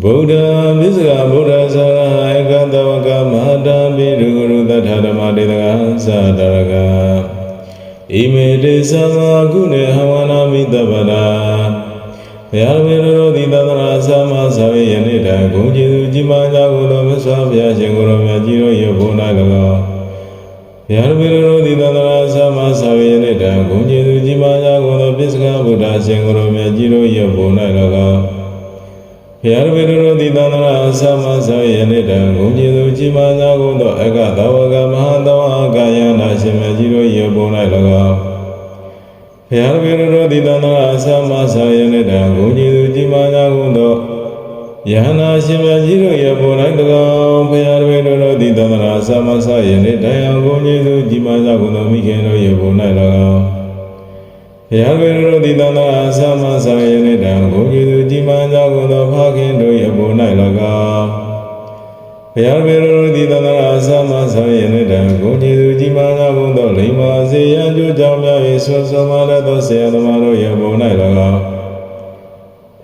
ဗုဒ္ဓမစ္ဆာဗုဒ္ဓဆရာဧကတဝကမဟာတံပိရုဂရုတထဓမ္မတေတကသတရကဣမေတေသမကုနေဟဝနာမိတပဒာဘုရားမေရောဒီသဒ္ဒနာသမသာဝေယနေ့တံဂုံကျေသူကြီးမားကြကုန်သောမြတ်စွာဘုရားရှင်ကိုယ်တော်မြတ်ကြီးတို့ရဲ့ဘုန်း၌၎င်းဘုရားမေရောဒီသဒ္ဒနာသမသာဝေယနေ့တံဂုံကျေသူကြီးမားကြကုန်သောပိစကဗုဒ္ဓရှင်ကိုယ်တော်မြတ်ကြီးတို့ရဲ့ဘုန်း၌၎င်း ဘုရားမေရောဒီသဒ္ဒနာသမသာဝေယနေ့တံဂုံကျေသူကြီးမားကြကုန်သောအကသဝကမဟာတဝကာယနာရှင်မြတ်ကြီးတို့ရဲ့ဘုန်း၌၎င်းဘုရားဝေရရောတိတန္တရာအသမသာယနေတံဂုဏ်ကြီးသူကြီးမားကြကုန်သောယဟနာရှင်မြတ်ကြီးတို့ရဲ့ဘုံ၌တကောင်ဘုရားဝေရရောတိတန္တရာအသမသာယနေတံဂုဏ်ကြီးသူကြီးမားကြကုန်သောမိခင်တို့ရဲ့ဘုံ၌၎င်းဘုရားဝေရရောတိတန္တရာအသမသာယနေတံဂုဏ်ကြီးသူကြီးမားကြကုန်သောဖ ဘုရားဘေရရုတိတန္တရာသမသာယနေတံကိုကြည်သူကြီးမားငါဘုံသောလိမ္မာစေယံကျိုးကြောင့်များ၏ဆွဆွမာရသောဆေယသမားတို့ရဲ့ဘုံ၌၎င်းဘု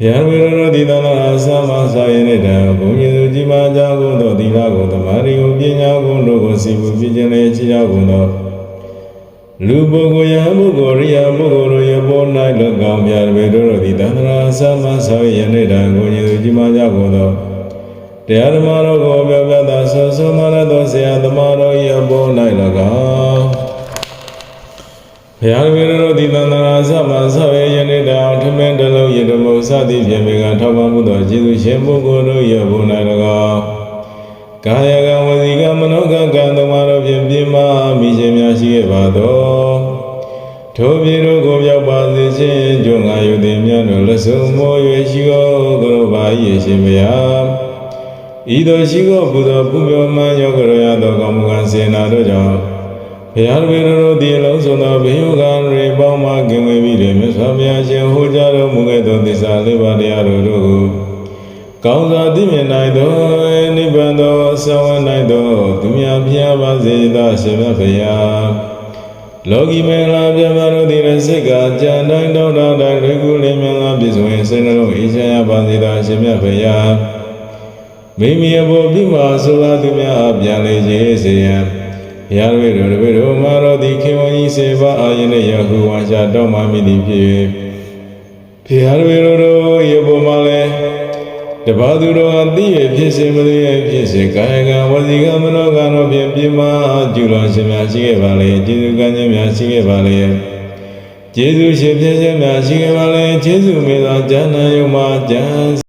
ရားဘေရရုတိတန္တရာသမသာယနေတံကိုကြည်သူကြီးမားကြကုန်သောသီလကိုသမာဓိကိုပညာကိုတို့ကိုစီပူပြည့်ခြင်းလည်းချီရကုန်သောလူပုဂ္ဂိုလ်ယဟပုဂ္ဂိုလ်ရိယပုဂ္ဂိုလ်တို့ရဲ့ဘုံ၌၎င်းဘုရားဘေရရုတိတန္တရာသမသာယနေတံကိုကြည်သူကြီးမားကြကုန်သော တရားဓမ္မတော်ကိုပြောပြတာဆောဆောမရသောဆရာသမားတော်၏အပေါ်၌၎င်းဘုရားဝိရရောတိတန္တရာသမဆောရေယနေ့တောင်ထမင်းတလုံးရတမုစသည်ဖြင့်ဘေကထောက်ပံ့မှုသောကျေးဇူးရှင်ပုဂ္ဂိုလ်တို့၏အပေါ်၌၎င်းကာယကံဝစီကံမနောကံကံသမားတော်ဖြင့်ပြင်းမာမိခြင်းများရှိခဲ့ပါသောထိုပြည်တို့ကိုပြောက်ပါစေခြင်းကြုံငါယုသည်မြတ်တို့လက်ဆုံးမော၍ရှိသောကရုပါ၏ရှင်ဗျာ ဤသို့ရှိသောဘုသောပုပ္ပမန်ယောဂရယသောကောင်းမှုကံစေနာတို့ကြောင့်ဘုရားတပည့်တော်တို့ဒီအလုံးစုံသောဘေယုကံတွေပေါင်းမှကင်ဝေပြီးတယ်မြတ်စွာဘုရားရှင်ဟောကြားတော်မူခဲ့သောသစ္စာလေးပါးတရားတို့ကိုကောင်းစွာသိမြင်နိုင်သောနိဗ္ဗာန်သောဆဝန္နိုင်သောသူများဖျားပါစေသာရှင်မြတ်ဘုရားလောကီမင်္ဂလာပြမတို့သည်လည်းစိတ်ကကြံတိုင်းတောင်းတတိုင်းတွေကူလေးမြတ်လာပြည့်စုံရင်စိတ်နှလုံးအေးချမ်းရပါစေသာရှင်မြတ်ဘုရား မိမိအဖို့ပြမဆိုလာသူများအပြန်လေခြင်းစေရန်ဘုရားဝိတော်တပည့်တော်မှာတော်သည်ခင်ဝကြီးစေပါအာယနေယဟုဝါရှာတော်မှမိသည်ဖြစ်၍ဘုရားဝိတော်တို့ယဘုမှာလည်းတပါသူတော်အသိရဖြစ်စေမသိရဖြစ်စေကာယကံဝစီကံမနောကံတို့ဖြင့်ပြမကျူတော်ရှင်များရှိခဲ့ပါလေကျေးဇူးကံခြင်းများရှိခဲ့ပါလေကျေးဇူးရှင်ဖြစ်ခြင်းများရှိခဲ့ပါလေကျေးဇူးမေသာဉာဏ်ယုံမှာဉာဏ်